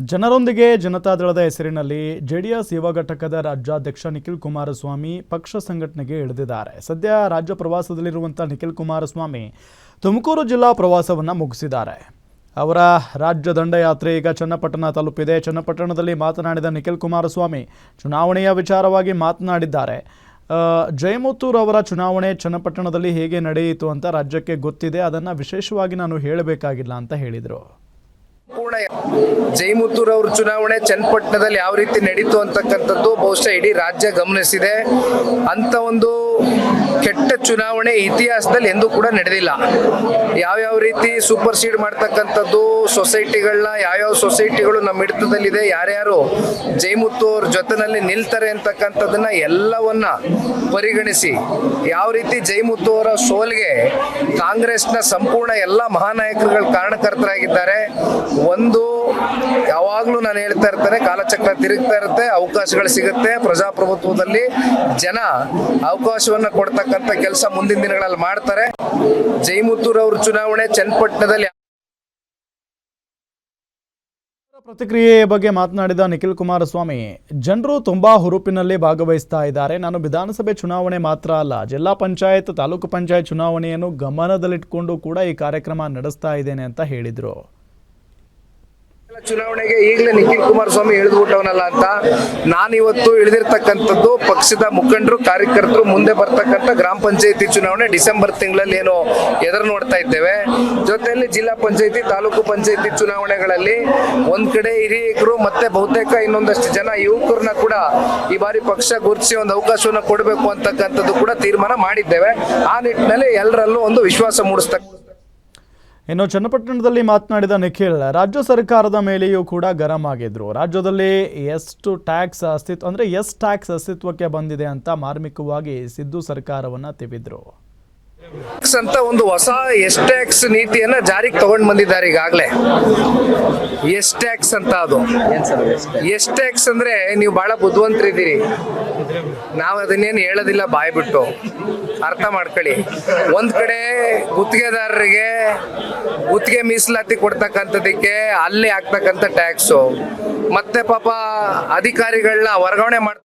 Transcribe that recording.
ಜನರೊಂದಿಗೆ ಜನತಾದಳದ ಹೆಸರಿನಲ್ಲಿ ಜೆಡಿಎಸ್ ಯುವ ಘಟಕದ ರಾಜ್ಯಾಧ್ಯಕ್ಷ ನಿಖಿಲ್ ಕುಮಾರಸ್ವಾಮಿ ಪಕ್ಷ ಸಂಘಟನೆಗೆ ಇಳಿದಿದ್ದಾರೆ. ಸದ್ಯ ರಾಜ್ಯ ಪ್ರವಾಸದಲ್ಲಿರುವಂಥ ನಿಖಿಲ್ ಕುಮಾರಸ್ವಾಮಿ ತುಮಕೂರು ಜಿಲ್ಲಾ ಪ್ರವಾಸವನ್ನು ಮುಗಿಸಿದ್ದಾರೆ. ಅವರ ರಾಜ್ಯ ದಂಡಯಾತ್ರೆ ಈಗ ಚನ್ನಪಟ್ಟಣ ತಲುಪಿದೆ. ಚನ್ನಪಟ್ಟಣದಲ್ಲಿ ಮಾತನಾಡಿದ ನಿಖಿಲ್ ಕುಮಾರಸ್ವಾಮಿ ಚುನಾವಣೆಯ ವಿಚಾರವಾಗಿ ಮಾತನಾಡಿದ್ದಾರೆ. ಜಯಮುತ್ತೂರು ಅವರ ಚುನಾವಣೆ ಚನ್ನಪಟ್ಟಣದಲ್ಲಿ ಹೇಗೆ ನಡೆಯಿತು ಅಂತ ರಾಜ್ಯಕ್ಕೆ ಗೊತ್ತಿದೆ. ಅದನ್ನು ವಿಶೇಷವಾಗಿ ನಾನು ಹೇಳಬೇಕಾಗಿಲ್ಲ ಅಂತ ಹೇಳಿದರು. ಪೂರ್ಣ ಜೈಮುತ್ತೂರ್ ಅವ್ರ ಚುನಾವಣೆ ಚನ್ನಪಟ್ಟಣದಲ್ಲಿ ಯಾವ ರೀತಿ ನಡೀತು ಅಂತಕ್ಕಂಥದ್ದು ಬಹುಶಃ ಇಡೀ ರಾಜ್ಯ ಗಮನಿಸಿದೆ. ಅಂತ ಒಂದು ಕೆಟ್ಟ ಚುನಾವಣೆ ಇತಿಹಾಸದಲ್ಲಿ ಎಂದೂ ಕೂಡ ನಡೆದಿಲ್ಲ. ಯಾವ್ಯಾವ ರೀತಿ ಸೂಪರ್ ಸೀಡ್ ಮಾಡ್ತಕ್ಕಂಥದ್ದು ಸೊಸೈಟಿಗಳನ್ನ, ಯಾವ್ಯಾವ ಸೊಸೈಟಿಗಳು ನಮ್ಮ ಹಿಡಿತದಲ್ಲಿದೆ, ಯಾರ್ಯಾರು ಜೈಮುತ್ತು ಅವ್ರ ಜೊತೆನಲ್ಲಿ ನಿಲ್ತಾರೆ ಅಂತಕ್ಕಂಥದ್ದನ್ನ ಎಲ್ಲವನ್ನ ಪರಿಗಣಿಸಿ, ಯಾವ ರೀತಿ ಜೈಮುತ್ತು ಅವರ ಸೋಲ್ಗೆ ಕಾಂಗ್ರೆಸ್ನ ಸಂಪೂರ್ಣ ಎಲ್ಲ ಮಹಾನಾಯಕರುಗಳು ಕಾರಣಕರ್ತರಾಗಿದ್ದಾರೆ. ಒಂದು ಯಾವಾಗಲೂ ನಾನು ಹೇಳ್ತಾ ಇರ್ತೇನೆ, ಕಾಲಚಕ್ರ ತಿರುಗ್ತಾ ಇರುತ್ತೆ, ಅವಕಾಶಗಳು ಸಿಗುತ್ತೆ. ಪ್ರಜಾಪ್ರಭುತ್ವದಲ್ಲಿ ಜನ ಅವಕಾಶವನ್ನ ಕೊಡ್ತಕ್ಕಂಥ ಕೆಲಸ ಮುಂದಿನ ದಿನಗಳಲ್ಲಿ ಮಾಡ್ತಾರೆ. ಜೈಮುತ್ತೂರ್ ಅವ್ರ ಚುನಾವಣೆ ಚನ್ನಪಟ್ಟಣದಲ್ಲಿ ಪ್ರತಿಕ್ರಿಯೆಯ ಬಗ್ಗೆ ಮಾತನಾಡಿದ ನಿಖಿಲ್ ಕುಮಾರಸ್ವಾಮಿ, ಜನರು ತುಂಬಾ ಹುರುಪಿನಲ್ಲಿ ಭಾಗವಹಿಸ್ತಾ ಇದ್ದಾರೆ. ನಾನು ವಿಧಾನಸಭೆ ಚುನಾವಣೆ ಮಾತ್ರ ಅಲ್ಲ, ಜಿಲ್ಲಾ ಪಂಚಾಯತ್, ತಾಲೂಕು ಪಂಚಾಯತ್ ಚುನಾವಣೆಯನ್ನು ಗಮನದಲ್ಲಿಟ್ಕೊಂಡು ಕೂಡ ಈ ಕಾರ್ಯಕ್ರಮ ನಡೆಸ್ತಾ ಇದ್ದೇನೆ ಅಂತ ಹೇಳಿದರು. ಚುನಾವಣೆಗೆ ಈಗಲೇ ನಿಖಿಲ್ ಕುಮಾರಸ್ವಾಮಿ ಇಳಿದ್ಬಿಟ್ಟವನಲ್ಲ ಅಂತ ನಾನಿವತ್ತು ಇಳಿದಿರ್ತಕ್ಕಂಥದ್ದು ಪಕ್ಷದ ಮುಖಂಡರು, ಕಾರ್ಯಕರ್ತರು, ಮುಂದೆ ಬರ್ತಕ್ಕಂಥ ಗ್ರಾಮ ಪಂಚಾಯತಿ ಚುನಾವಣೆ ಡಿಸೆಂಬರ್ ತಿಂಗಳಲ್ಲಿ ಏನು ಎದುರು ನೋಡ್ತಾ ಇದ್ದೇವೆ. ಜೊತೆಯಲ್ಲಿ ಜಿಲ್ಲಾ ಪಂಚಾಯತಿ, ತಾಲೂಕು ಪಂಚಾಯತಿ ಚುನಾವಣೆಗಳಲ್ಲಿ ಒಂದ್ ಕಡೆ ಹಿರಿಯರು ಮತ್ತೆ ಬಹುತೇಕ ಇನ್ನೊಂದಷ್ಟು ಜನ ಯುವಕರನ್ನ ಕೂಡ ಈ ಬಾರಿ ಪಕ್ಷ ಗುರುತಿಸಿ ಒಂದು ಅವಕಾಶವನ್ನು ಕೊಡಬೇಕು ಅಂತಕ್ಕಂಥದ್ದು ಕೂಡ ತೀರ್ಮಾನ ಮಾಡಿದ್ದೇವೆ. ಆ ನಿಟ್ಟಿನಲ್ಲಿ ಎಲ್ಲರಲ್ಲೂ ಒಂದು ವಿಶ್ವಾಸ ಮೂಡಿಸ್ತಕ್ಕ ಇನ್ನು ಚನ್ನಪಟ್ಟಣದಲ್ಲಿ ಮಾತನಾಡಿದ ನಿಖಿಲ್, ರಾಜ್ಯ ಸರ್ಕಾರದ ಮೇಲೆಯೂ ಕೂಡ ಗರಂ ಆಗಿದ್ರು. ರಾಜ್ಯದಲ್ಲಿ ಎಷ್ಟು ಟ್ಯಾಕ್ಸ್ ಅಸ್ತಿತ್ವ ಅಂದರೆ ಎಷ್ಟು ಟ್ಯಾಕ್ಸ್ ಅಸ್ತಿತ್ವಕ್ಕೆ ಬಂದಿದೆ ಅಂತ ಮಾರ್ಮಿಕವಾಗಿ ಸಿದ್ದು ಸರ್ಕಾರವನ್ನು ತಿವಿದ್ರು. ಅಂತ ಒಂದು ಹೊಸ ಎಸ್ ಟ್ಯಾಕ್ಸ್ ನೀತಿಯನ್ನ ಜಾರಿಗೆ ತಗೊಂಡ್ ಬಂದಿದ್ದಾರೆ ಈಗಾಗಲೇ. ಎಸ್ ಟ್ಯಾಕ್ಸ್ ಅಂತ ಅದು. ಎಸ್ ಟ್ಯಾಕ್ಸ್ ಅಂದ್ರೆ ನೀವು ಬಹಳ ಬುದ್ಧಿವಂತರಿದ್ದೀರಿ. ನಾವು ಅದನ್ನೇನು ಹೇಳೋದಿಲ್ಲ ಬಾಯ್ ಬಿಟ್ಟು. ಅರ್ಥ ಮಾಡ್ಕೊಳ್ಳಿ. ಒಂದ್ ಕಡೆ ಗುತ್ತಿಗೆದಾರರಿಗೆ ಗುತ್ತಿಗೆ ಮೀಸಲಾತಿ ಕೊಡ್ತಕ್ಕಂಥದಕ್ಕೆ ಅಲ್ಲಿ ಹಾಕ್ತಕ್ಕಂಥ ಟ್ಯಾಕ್ಸು. ಮತ್ತೆ ಪಾಪ ಅಧಿಕಾರಿಗಳನ್ನ ವರ್ಗಾವಣೆ ಮಾಡ್